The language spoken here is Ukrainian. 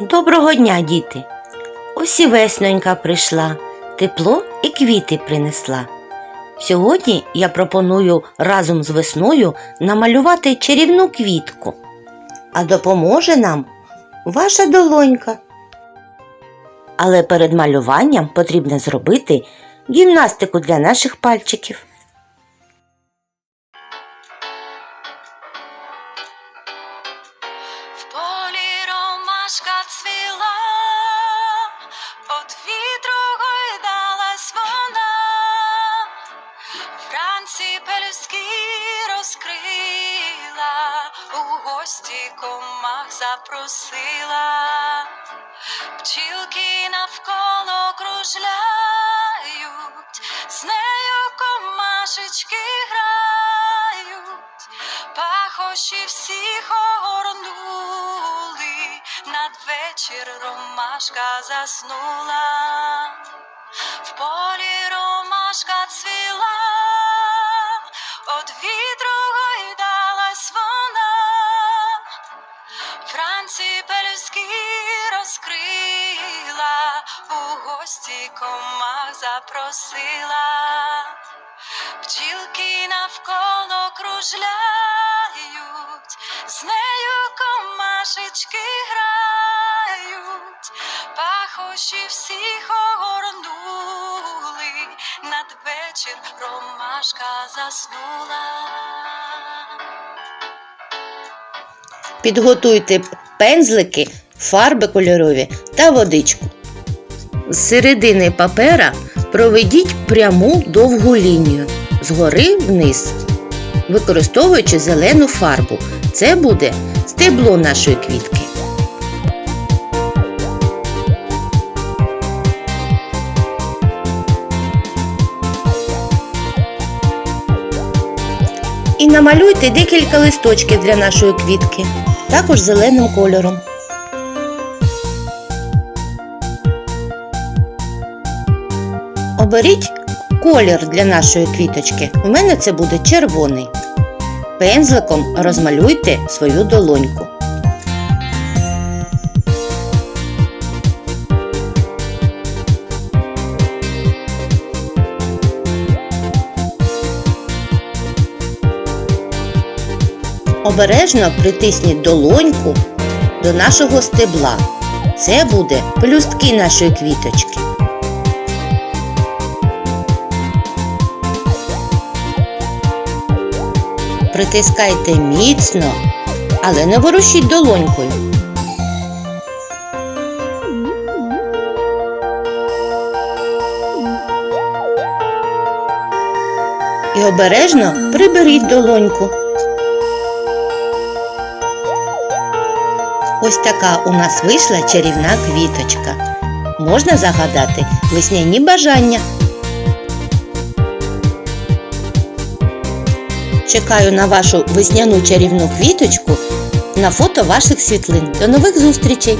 Доброго дня, діти! Ось і веснонька прийшла, тепло і квіти принесла. Сьогодні я пропоную разом з весною намалювати чарівну квітку. А допоможе нам ваша долонька. Але перед малюванням потрібно зробити гімнастику для наших пальчиків. Ромашка цвіла, от вітру гойдалась вона, вранці пелюстки розкрила, у гості комах запросила, пчілки навколо кружляють, з нею комашечки грають, пахощі всіх огорнули, надвечір ромашка заснула, в полі ромашка цвіла, от вітру гойдалась вона, вранці пелюстки розкрила, у гості комах запросила. Пчілки навколо кружляють, з нею комашечки грають, пахощі всіх огорнули, надвечір ромашка заснула. Підготуйте пензлики, фарби кольорові та водичку. З середини папера проведіть пряму довгу лінію згори вниз, використовуючи зелену фарбу. Це буде стебло нашої квітки. І намалюйте декілька листочків для нашої квітки, також зеленим кольором. Оберіть колір для нашої квіточки. У мене це буде червоний. Пензликом розмалюйте свою долоньку. Обережно притисніть долоньку до нашого стебла. Це буде пелюстки нашої квіточки. Притискайте міцно, але не ворушіть долонькою. І обережно приберіть долоньку. Ось така у нас вийшла чарівна квіточка. Можна загадати весняні бажання. Чекаю на вашу весняну чарівну квіточку на фото ваших світлин. До нових зустрічей!